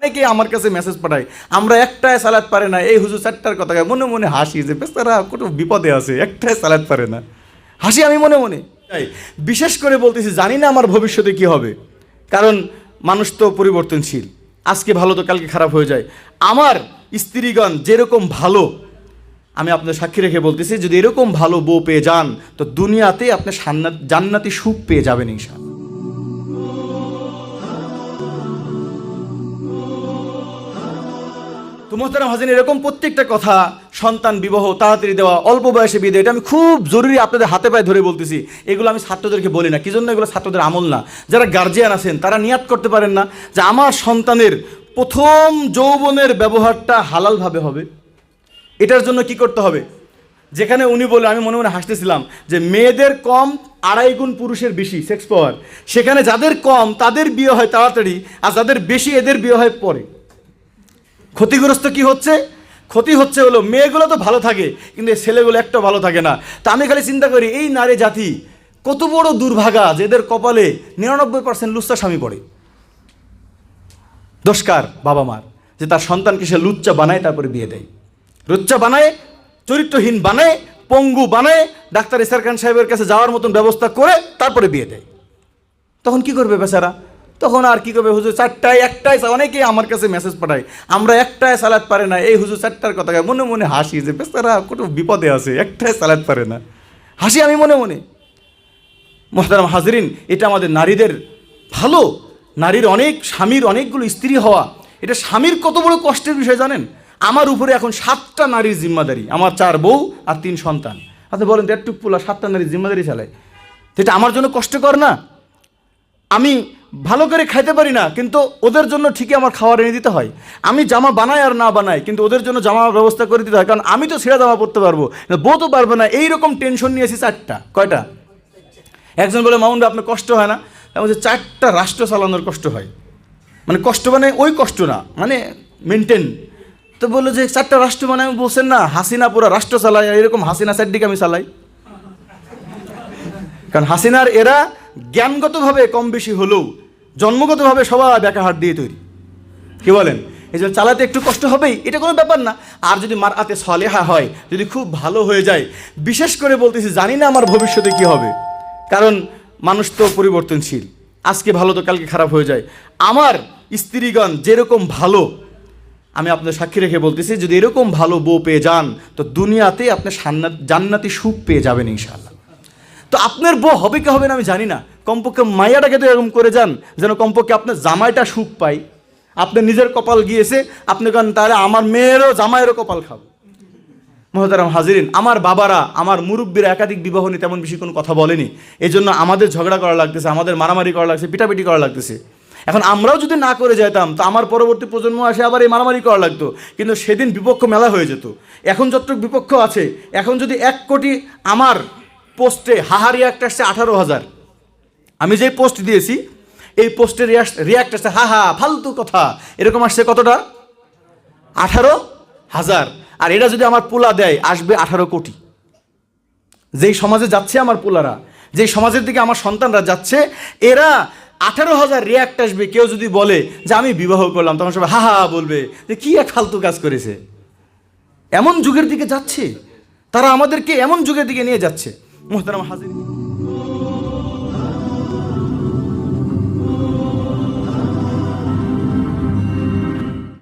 অনেকেই আমার কাছে মেসেজ পাঠায়, আমরা একটাই সালাদ পারে না। এই হুজুর চারটার কথা। মনে মনে হাসি যে, বেচারা কোনো বিপদে আছে, একটাই সালাদ পারে না। হাসি আমি মনে মনে তাই বিশেষ করে বলতেছি, জানি না আমার ভবিষ্যতে কি হবে, কারণ মানুষ তো পরিবর্তনশীল। আজকে ভালো তো কালকে খারাপ হয়ে যায়। আমার স্ত্রীগণ যেরকম ভালো, আমি আপনার সাক্ষী রেখে বলতেছি, যদি এরকম ভালো বউ পেয়ে যান, তো দুনিয়াতে আপনি জান্নাতি সুখ পেয়ে যাবেন ইনশাআল্লাহ। তো মোহতারাম হাজিন এরকম প্রত্যেকটা কথা, সন্তান, বিবাহ, তাড়াতাড়ি দেওয়া, অল্প বয়সে বিয়ে এটা আমি খুব জরুরি আপনাদের হাতে পায়ে ধরে বলতেছি। এগুলো আমি ছাত্রদেরকে বলি না। কি জন্য এগুলো ছাত্রদের আমল না? যারা গার্জিয়ান আছেন, তারা নিয়াত করতে পারেন না যে আমার সন্তানের প্রথম যৌবনের ব্যবহারটা হালালভাবে হবে। এটার জন্য কি করতে হবে? যেখানে উনি বলে, আমি মনে মনে হাসতেছিলাম যে মেয়েদের কম আড়াই গুণ পুরুষের বেশি সেক্স পাওয়ার সেখানে যাদের কম, তাদের বিয়ে হয় তাড়াতাড়ি, আর যাদের বেশি, এদের বিয়ে হয় পরে। ক্ষতিগ্রস্ত কি হচ্ছে? ক্ষতি হচ্ছে হলো মেয়েগুলো তো ভালো থাকে, কিন্তু ছেলেগুলো একটা ভালো থাকে না। তা আমি খালি চিন্তা করি, এই নারী জাতি কত বড় দুর্ভাগা যে এদের কপালে নিরানব্বই পার্সেন্ট লুচ্চা স্বামী পড়ে। দোষকার বাবা মার, যে তার সন্তানকে সে লুচ্চা বানায়, তারপরে বিয়ে দেয়। লুচ্চা বানায়, চরিত্রহীন বানায়, পঙ্গু বানায়, ডাক্তার ইসার খান সাহেবের কাছে যাওয়ার মতন ব্যবস্থা করে, তারপরে বিয়ে দেয়। তখন কি করবে বেচারা? তখন আর কি করবে হুজুর চারটায় একটাই অনেকেই আমার কাছে মেসেজ পাঠায়, আমরা একটাই সালাদ পারে না। এই হুজুর চারটার কথা। মনে মনে হাসি যে, বেচারা কোনো বিপদে আছে একটাই সালাদ পারে না। হাসি আমি মনে মনে। মোহতারাম হাজরিন, এটা আমাদের নারীদের ভালো। নারীর অনেক, স্বামীর অনেকগুলো স্ত্রী হওয়া, এটা স্বামীর কত বড় কষ্টের বিষয় জানেন? আমার উপরে এখন সাতটা নারীর জিম্মাদারি, আমার চার বউ আর তিন সন্তান। আপনি বলেন একটু পোলা সাতটা নারীর জিম্মাদারি চালায়। এটা আমার জন্য কষ্টকর না? আমি ভালো করে খাইতে পারি না, কিন্তু ওদের জন্য ঠিকই আমার খাবার এনে দিতে হয়। আমি জামা বানাই আর না বানাই, কিন্তু ওদের জন্য জামা ব্যবস্থা করে দিতে হয়, কারণ আমি তো ছেঁড়া জামা পরতে পারব তো পারবে না। এইরকম টেনশন নিয়েছি চারটা। কয়টা? একজন বলে, মামুন আপনার কষ্ট হয় না? আমি বলছি, চারটা রাষ্ট্র চালানোর কষ্ট হয়। মানে কষ্ট মানে ওই কষ্ট না মানে মেনটেন তো বলল যে, চারটা রাষ্ট্র মানে? আমি বলছেন না, হাসিনা পুরো রাষ্ট্র চালায় এরকম হাসিনা চারদিকে আমি চালাই। কারণ হাসিনার এরা জ্ঞানগতভাবে কম বেশি হলেও জন্মগতভাবে সবাই ব্যাকা হাত দিয়ে তৈরি। কি বলেন? এই জন্য চালাতে একটু কষ্ট হবেই, এটা কোনো ব্যাপার না। আর যদি মার আতে সলেহা হয়, যদি খুব ভালো হয়ে যায়, বিশেষ করে বলতেছি জানি না আমার ভবিষ্যতে কি হবে। কারণ মানুষ তো পরিবর্তনশীল। আজকে ভালো তো কালকে খারাপ হয়ে যায়। আমার স্ত্রীগণ যেরকম ভালো, আমি আপনার সাক্ষী রেখে বলতেছি, যদি এরকম ভালো বউ পেয়ে যান, তো দুনিয়াতে আপনি জান্নাতি সুখ পেয়ে যাবেন ইনশাআল্লাহ। তো আপনার বউ হবে কি হবে না আমি জানি না। কমপক্ষে মাইয়াটাকে তো এরকম করে যান, যেন কমপক্ষে আপনার জামাইটা সুখ পাই আপনার নিজের কপাল গিয়েছে, আপনি কেন, তাহলে আমার মেয়েরও জামাইয়েরও কপাল খাব। মহতারাম হাজিরিন, আমার বাবারা, আমার মুরব্বীরা একাধিক বিবাহ নিয়ে তেমন বেশি কোনো কথা বলেনি। এই জন্য আমাদের ঝগড়া করা লাগতেছে, আমাদের মারামারি করা লাগছে, পিটাপিটি করা লাগতেছে। এখন আমরাও যদি না করে যেতাম তো আমার পরবর্তী প্রজন্ম আসে আবার এই মারামারি করা লাগতো। কিন্তু সেদিন বিপক্ষ মেলা হয়ে যেত। এখন যতটুকু বিপক্ষ আছে, এখন যদি এক কোটি আমার পোস্টে হাহা রিয়াক্ট আসছে আঠারো হাজার। আমি যে পোস্ট দিয়েছি, এই পোস্টের রিয়াক্ট আসছে, হা হা, ফালতু কথা। এরকম আসছে কতটা? আঠারো হাজার। আর এটা যদি আমার পোলা দেয়, আসবে আঠারো কোটি। যেই সমাজে যাচ্ছে আমার পোলারা, যেই সমাজের দিকে আমার সন্তানরা যাচ্ছে, এরা আঠারো হাজার রিয়াক্ট আসবে, কেউ যদি বলে যে আমি বিবাহ করলাম, তখন সবাই হা হা বলবে যে কি এক ফালতু কাজ করেছে। এমন যুগের দিকে যাচ্ছে। তারা আমাদেরকে এমন যুগের দিকে নিয়ে যাচ্ছে। محترم حاضرین